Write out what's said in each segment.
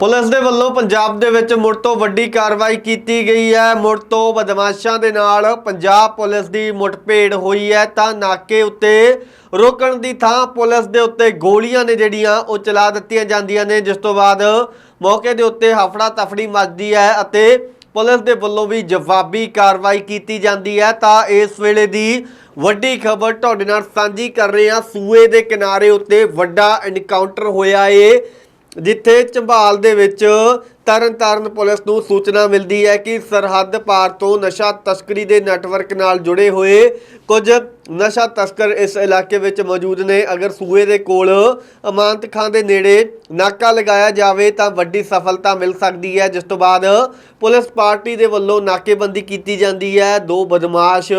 Police ਦੇ ਵੱਲੋਂ ਪੰਜਾਬ ਦੇ ਵਿੱਚ ਮੁੜ ਤੋਂ ਵੱਡੀ ਕਾਰਵਾਈ ਕੀਤੀ ਗਈ ਹੈ। ਮੁੜ ਤੋਂ ਬਦਮਾਸ਼ਾਂ ਦੇ ਨਾਲ ਪੰਜਾਬ ਪੁਲਿਸ ਦੀ ਮੁੱਠਭੇੜ ਹੋਈ ਹੈ ਤਾਂ ਨਾਕੇ ਉੱਤੇ ਰੋਕਣ ਦੀ ਥਾਂ ਪੁਲਿਸ ਦੇ ਉੱਤੇ ਗੋਲੀਆਂ ਨੇ ਜਿਹੜੀਆਂ ਉਹ ਚਲਾ ਦਿੱਤੀਆਂ ਜਾਂਦੀਆਂ ਨੇ, ਜਿਸ ਤੋਂ ਬਾਅਦ ਮੌਕੇ ਦੇ ਉੱਤੇ ਹਫੜਾ ਤਫੜੀ ਮੱਚਦੀ ਹੈ ਅਤੇ ਪੁਲਿਸ ਦੇ ਵੱਲੋਂ ਵੀ ਜਵਾਬੀ ਕਾਰਵਾਈ ਕੀਤੀ ਜਾਂਦੀ ਹੈ। ਤਾਂ ਇਸ ਵੇਲੇ ਦੀ ਵੱਡੀ ਖਬਰ ਤੁਹਾਡੇ ਨਾਲ ਸਾਂਝੀ ਕਰ ਰਹੇ ਹਾਂ। ਸੂਏ ਦੇ ਕਿਨਾਰੇ ਉੱਤੇ ਵੱਡਾ ਐਨਕਾਊਂਟਰ ਹੋਇਆ ਏ। ਜਿੱਥੇ ਝੰਬਾਲ ਦੇ ਵਿੱਚ ਤਰਨਤਾਰਨ ਪੁਲਿਸ ਨੂੰ ਸੂਚਨਾ ਮਿਲਦੀ ਹੈ ਕਿ ਸਰਹੱਦ ਪਾਰ ਤੋਂ ਨਸ਼ਾ ਤਸਕਰੀ ਦੇ ਨੈਟਵਰਕ ਨਾਲ ਜੁੜੇ ਹੋਏ ਕੁਝ ਨਸ਼ਾ ਤਸਕਰ ਇਸ ਇਲਾਕੇ ਵਿੱਚ ਮੌਜੂਦ ਨੇ। ਅਗਰ ਸੂਏ ਦੇ ਕੋਲ ਅਮਾਨਤ ਖਾਂ ਦੇ ਨੇੜੇ ਨਾਕਾ ਲਗਾਇਆ ਜਾਵੇ ਤਾਂ ਵੱਡੀ ਸਫਲਤਾ ਮਿਲ ਸਕਦੀ ਹੈ, ਜਿਸ ਤੋਂ ਬਾਅਦ ਪੁਲਿਸ ਪਾਰਟੀ ਦੇ ਵੱਲੋਂ ਨਾਕੇਬੰਦੀ ਕੀਤੀ ਜਾਂਦੀ ਹੈ। ਦੋ ਬਦਮਾਸ਼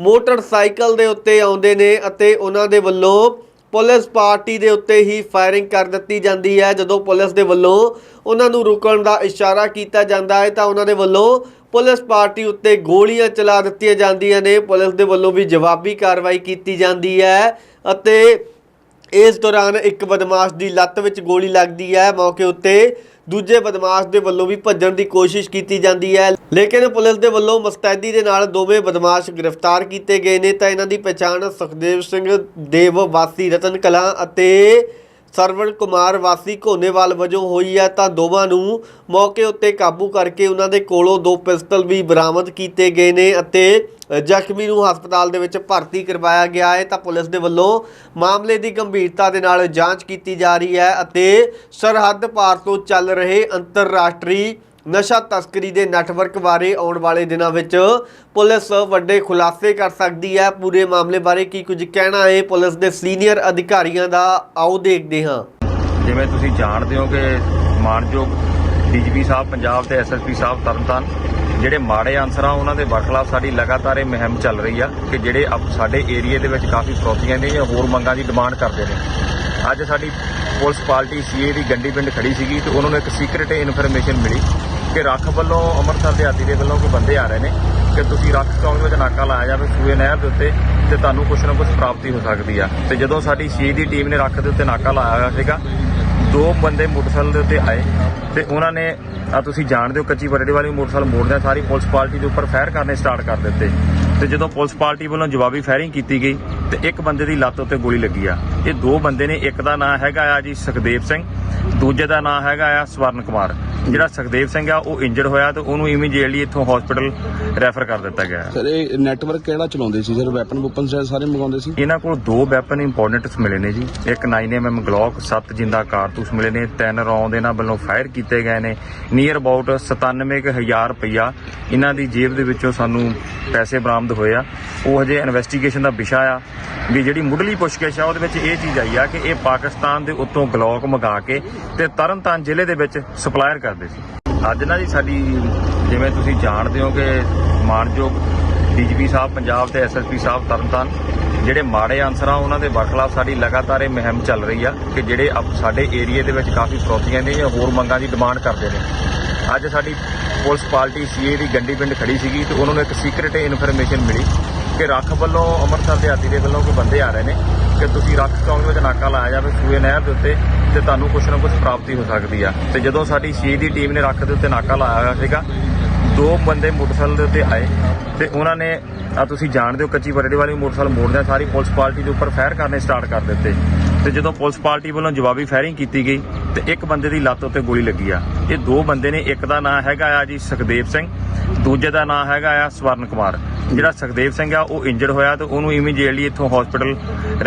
ਮੋਟਰਸਾਈਕਲ ਦੇ ਉੱਤੇ ਆਉਂਦੇ ਨੇ ਅਤੇ ਉਹਨਾਂ ਦੇ ਵੱਲੋਂ ਪੁਲਿਸ ਪਾਰਟੀ ਦੇ ਉੱਤੇ ਹੀ ਫਾਇਰਿੰਗ ਕਰ ਦਿੱਤੀ ਜਾਂਦੀ ਹੈ। ਜਦੋਂ ਪੁਲਿਸ ਦੇ ਵੱਲੋਂ ਉਹਨਾਂ ਨੂੰ ਰੁਕਣ ਦਾ ਇਸ਼ਾਰਾ ਕੀਤਾ ਜਾਂਦਾ ਹੈ, ਤਾਂ ਉਹਨਾਂ ਦੇ ਵੱਲੋਂ ਪੁਲਿਸ ਪਾਰਟੀ ਉੱਤੇ ਗੋਲੀਆਂ ਚਲਾ ਦਿੱਤੀਆਂ ਜਾਂਦੀਆਂ ਨੇ। ਪੁਲਿਸ ਦੇ ਵੱਲੋਂ ਵੀ ਜਵਾਬੀ ਕਾਰਵਾਈ ਕੀਤੀ ਜਾਂਦੀ ਹੈ ਅਤੇ ਇਸ ਦੌਰਾਨ ਇੱਕ ਬਦਮਾਸ਼ ਦੀ ਲੱਤ ਵਿੱਚ ਗੋਲੀ ਲੱਗਦੀ ਹੈ। ਮੌਕੇ ਉੱਤੇ ਦੂਜੇ ਬਦਮਾਸ਼ ਦੇ ਵੱਲੋਂ ਵੀ ਭੱਜਣ ਦੀ ਕੋਸ਼ਿਸ਼ ਕੀਤੀ ਜਾਂਦੀ ਹੈ। ਲੇਕਿਨ ਪੁਲਿਸ ਦੇ ਵੱਲੋਂ ਮਸਤੈਦੀ ਦੇ ਨਾਲ ਦੋਵੇਂ ਬਦਮਾਸ਼ ਗ੍ਰਿਫਤਾਰ ਕੀਤੇ ਗਏ ਨੇ ਤਾਂ ਇਹਨਾਂ ਦੀ ਪਛਾਣ ਸੁਖਦੇਵ ਸਿੰਘ ਦੇਵ ਵਾਸੀ ਰਤਨ ਕਲਾਂ ਅਤੇ ਸਰਵਣ ਕੁਮਾਰ ਵਾਸੀ ਘੋਨੇਵਾਲ ਵਜੋਂ ਹੋਈ ਹੈ ਤਾਂ ਦੋਵਾਂ ਨੂੰ ਮੌਕੇ ਉੱਤੇ ਕਾਬੂ ਕਰਕੇ ਉਹਨਾਂ ਦੇ ਕੋਲੋਂ ਦੋ ਪਿਸਤਲ ਵੀ ਬਰਾਮਦ ਕੀਤੇ ਗਏ ਨੇ ਅਤੇ ਜ਼ਖਮੀ ਨੂੰ ਹਸਪਤਾਲ ਦੇ ਵਿੱਚ ਭਰਤੀ ਕਰਵਾਇਆ ਗਿਆ ਹੈ ਤਾਂ ਪੁਲਿਸ ਦੇ ਵੱਲੋਂ ਮਾਮਲੇ ਦੀ ਗੰਭੀਰਤਾ ਦੇ ਨਾਲ ਜਾਂਚ ਕੀਤੀ ਜਾ ਰਹੀ ਹੈ ਅਤੇ ਸਰਹੱਦ ਪਾਰ ਤੋਂ ਚੱਲ ਰਹੇ ਅੰਤਰਰਾਸ਼ਟਰੀ ਨਸ਼ਾ ਤਸਕਰੀ ਦੇ ਨੈਟਵਰਕ ਬਾਰੇ ਆਉਣ ਵਾਲੇ ਦਿਨਾਂ ਵਿੱਚ ਪੁਲਿਸ ਵੱਡੇ ਖੁਲਾਸੇ ਕਰ ਸਕਦੀ ਹੈ। ਪੂਰੇ ਮਾਮਲੇ ਬਾਰੇ ਕੀ ਕੁਝ ਕਹਿਣਾ ਹੈ? ਪੁਲਿਸ ਦੇ ਸੀਨੀਅਰ ਅਧਿਕਾਰੀਆਂ ਦਾ ਆਓ ਦੇਖਦੇ ਹਾਂ। ਜਿਵੇਂ ਤੁਸੀਂ ਜਾਣਦੇ ਹੋ ਕਿ ਮਾਨਯੋਗ ਡੀਜੀਪੀ ਸਾਹਿਬ, ਪੰਜਾਬ ਤੇ ਐਸਐਸਪੀ ਸਾਹਿਬ ਤਰਨਤਾਰਨ ਜਿਹੜੇ ਮਾੜੇ ਅਨਸਰ ਆ ਉਹਨਾਂ ਦੇ ਬਰਖਲਾਫ ਸਾਡੀ ਲਗਾਤਾਰ ਇਹ ਮੁਹਿੰਮ ਚੱਲ ਰਹੀ ਆ ਕਿ ਜਿਹੜੇ ਅਪ- ਸਾਡੇ ਏਰੀਏ ਦੇ ਵਿੱਚ ਕਾਫੀ ਫਰੋਤੀਆਂ ਨੇ ਜਾਂ ਹੋਰ ਮੰਗਾਂ ਦੀ ਡਿਮਾਂਡ ਕਰਦੇ ਨੇ। ਅੱਜ ਸਾਡੀ ਪੁਲਿਸ ਪਾਰਟੀ ਸੀਏ ਦੀ ਗੰਡੀ ਪਿੰਡ ਖੜੀ ਸੀਗੀ ਤੇ ਉਹਨਾਂ ਨੂੰ ਇੱਕ ਸੀਕ੍ਰੀਟ ਇਨਫੋਰਮੇਸ਼ਨ ਮਿਲੀ ਕਿ ਰੱਖ ਵੱਲੋਂ ਅੰਮ੍ਰਿਤਸਰ ਦੇ ਹਾਤੀ ਦੇ ਵੱਲੋਂ ਕੋਈ ਬੰਦੇ ਆ ਰਹੇ ਨੇ ਕਿ ਤੁਸੀਂ ਰੱਖ ਚੌਂਕ ਵਿੱਚ ਨਾਕਾ ਲਾਇਆ ਜਾਵੇ ਸੂਏ ਨਹਿਰ ਦੇ ਉੱਤੇ ਤੇ ਤੁਹਾਨੂੰ ਕੁਛ ਨਾ ਕੁਛ ਪ੍ਰਾਪਤੀ ਹੋ ਸਕਦੀ ਆ। ਤੇ ਜਦੋਂ ਸਾਡੀ ਸੀਏ ਦੀ ਟੀਮ ਨੇ ਰੱਖ ਦੇ ਉੱਤੇ ਨਾਕਾ ਲਾਇਆ ਹੋਇਆ ਸੀਗਾ ਦੋ ਬੰਦੇ ਮੋਟਰਸਾਈਕਲ ਦੇ ਉੱਤੇ ਆਏ ਤੇ ਉਹਨਾਂ ਨੇ, ਆ ਤੁਸੀਂ ਜਾਣਦੇ ਹੋ ਕੱਚੀ ਬਰੇੜੇ ਵਾਲੀ ਮੋਟਰਸਾਈਕਲ ਮੋੜਦਿਆਂ ਸਾਰੀ ਪੁਲਿਸ ਪਾਰਟੀ ਦੇ ਉੱਪਰ ਫਾਇਰ ਕਰਨੇ ਸਟਾਰਟ ਕਰ ਦਿੱਤੇ। ਤੇ ਜਦੋਂ ਪੁਲਿਸ ਪਾਰਟੀ ਵੱਲੋਂ ਜਵਾਬੀ ਫਾਇਰਿੰਗ ਕੀਤੀ ਗਈ, ਤੇ ਇੱਕ ਬੰਦੇ ਦੀ ਲੱਤ ਉੱਤੇ ਗੋਲੀ ਲੱਗੀ ਆ। ਇਹ ਦੋ ਬੰਦੇ ਨੇ, ਇੱਕ ਦਾ ਨਾਂ ਹੈਗਾ ਆ ਜੀ ਸੁਖਦੇਵ ਸਿੰਘ, ਦੂਜੇ ਦਾ ਨਾਂ ਹੈਗਾ ਆ ਸਵਰਨ ਕੁਮਾਰ। ਜਿਹੜਾ ਸੁਖਦੇਵ ਸਿੰਘ ਆ ਉਹ ਇੰਜਰਡ ਹੋਇਆ ਤੇ ਉਹਨੂੰ ਇਮੀਡੀਏਟਲੀ ਇੱਥੋਂ ਹਸਪੀਟਲ ਰੈਫਰ ਕਰ ਦਿੱਤਾ ਗਿਆ। ਸਰ ਇਹ ਨੈਟਵਰਕ ਕਿਹੜਾ ਚਲਾਉਂਦੇ ਸੀ? ਸਰ ਵੈਪਨ ਵੂਪਨ ਸਾਰੇ ਮੰਗਾਉਂਦੇ ਸੀ? ਇਹਨਾਂ ਕੋਲ ਦੋ ਵੈਪਨ ਇੰਪੋਰਟੈਂਟਸ ਮਿਲੇ ਨੇ ਜੀ। ਇੱਕ 9mm ਗਲੌਕ 7 ਜਿੰਦਾ ਕਾਰਤੂਸ ਮਿਲੇ ਨੇ ਤਿੰਨ ਰੌਂਦ ਇਹਨਾਂ ਵੱਲੋਂ ਫਾਇਰ ਕੀਤੇ ਗਏ ਨੇ। ਨੀਅਰ ਅਬਾਊਟ 97000 ਰੁਪਇਆ ਇਹਨਾਂ ਦੀ ਜੇਬ ਦੇ ਵਿੱਚੋਂ ਸਾਨੂੰ ਪੈਸੇ ਬਰਾਮਦ ਹੋਏ ਆ। ਉਹ ਹਜੇ ਇਨਵੈਸਟੀਗੇਸ਼ਨ ਦਾ ਵਿਸ਼ਾ ਆ ਵੀ ਜਿਹੜੀ ਮੁੱਢਲੀ ਪੁੱਛਗਿੱਛ ਆ ਉਹਦੇ ਵਿੱਚ ਇਹ ਚੀਜ਼ ਆਈ ਆ ਕਿ ਇਹ ਪਾਕਿਸਤਾਨ ਦੇ ਉੱਤੋਂ ਗਲੌਕ ਮੰਗਾ ਕੇ ਤੇ ਤਰਨਤਾਰਨ ਜ਼ਿਲ੍ਹੇ ਦੇ ਵਿੱਚ ਸਪਲਾਇਰ ਕਰਦੇ ਸੀ। ਅੱਜ ਨਾ ਜੀ ਸਾਡੀ, ਜਿਵੇਂ ਤੁਸੀਂ ਜਾਣਦੇ ਹੋ ਕਿ ਮਾਨਯੋਗ ਡੀਜੀਪੀ ਸਾਹਿਬ, ਪੰਜਾਬ ਤੇ ਐਸਐਸਪੀ ਸਾਹਿਬ ਤਰਨਤਾਰਨ, ਜਿਹੜੇ ਮਾੜੇ ਅਨਸਰ ਆ ਉਹਨਾਂ ਦੇ ਬਰਖਲਾਫ ਸਾਡੀ ਲਗਾਤਾਰ ਇਹ ਮੁਹਿੰਮ ਚੱਲ ਰਹੀ ਆ ਕਿ ਜਿਹੜੇ ਸਾਡੇ ਏਰੀਏ ਦੇ ਵਿੱਚ ਕਾਫੀ ਫਰੋਤੀਆਂ ਨੇ ਜਾਂ ਹੋਰ ਮੰਗਾਂ ਦੀ ਡਿਮਾਂਡ ਕਰਦੇ ਨੇ। ਅੱਜ ਸਾਡੀ ਪੁਲਿਸ ਪਾਰਟੀ ਸੀਏ ਦੀ ਗੰਡੀ ਪਿੰਡ ਖੜੀ ਸੀਗੀ ਤੇ ਉਹਨਾਂ ਨੂੰ ਇੱਕ ਸੀਕ੍ਰੀਟ ਇਨਫੋਰਮੇਸ਼ਨ ਮਿਲੀ ਕਿ ਰੱਖ ਵੱਲੋਂ ਅੰਮ੍ਰਿਤਸਰ ਦੇ ਹਾਤੀ ਦੇ ਵੱਲੋਂ ਕੋਈ ਬੰਦੇ ਆ ਰਹੇ ਨੇ, ਕਿ ਤੁਸੀਂ ਰੱਖ ਚੌਂਕ ਵਿੱਚ ਨਾਕਾ ਲਾਇਆ ਜਾਵੇ ਸੂਏ ਨਹਿਰ ਦੇ ਉੱਤੇ ਤੇ ਤੁਹਾਨੂੰ ਕੁਛ ਨਾ ਕੁਛ ਪ੍ਰਾਪਤੀ ਹੋ ਸਕਦੀ ਆ। ਤੇ ਜਦੋਂ ਸਾਡੀ ਸੀਏ ਦੀ ਟੀਮ ਨੇ ਰੱਖ ਦੇ ਉੱਤੇ ਨਾਕਾ ਲਾਇਆ ਹੋਇਆ ਸੀਗਾ, ਦੋ ਬੰਦੇ ਮੋਟਰਸਾਈਕਲ ਦੇ ਉੱਤੇ ਆਏ ਤੇ ਉਹਨਾਂ ਨੇ, ਆ ਤੁਸੀਂ ਜਾਣਦੇ ਹੋ ਕੱਚੀ ਬਰੇੜੇ ਵਾਲੀ ਮੋਟਰਸਾਈਕਲ ਮੋੜਦਿਆਂ ਸਾਰੀ ਪੁਲਿਸ ਪਾਰਟੀ ਦੇ ਉੱਪਰ ਫਾਇਰ ਕਰਨੇ ਸਟਾਰਟ ਕਰ ਦਿੱਤੇ। ਤੇ ਜਦੋਂ ਪੁਲਿਸ ਪਾਰਟੀ ਵੱਲੋਂ ਜਵਾਬੀ ਫਾਇਰਿੰਗ ਕੀਤੀ ਗਈ ਤੇ ਇੱਕ ਬੰਦੇ ਦੀ ਲੱਤ ਉੱਤੇ ਗੋਲੀ ਲੱਗੀ ਆ। ਇਹ ਦੋ ਬੰਦੇ ਨੇ, ਇੱਕ ਦਾ ਨਾਂ ਹੈਗਾ ਆ ਜੀ ਸੁਖਦੇਵ ਸਿੰਘ, ਦੂਜੇ ਦਾ ਨਾਂ ਹੈਗਾ ਆ ਸਵਰਨ ਕੁਮਾਰ। ਜਿਹੜਾ ਸੁਖਦੇਵ ਸਿੰਘ ਆ, ਉਹ ਇੰਜਰਡ ਹੋਇਆ ਤੇ ਉਹਨੂੰ ਇਮੀਡੀਏਟਲੀ ਇੱਥੋਂ ਹਸਪੀਟਲ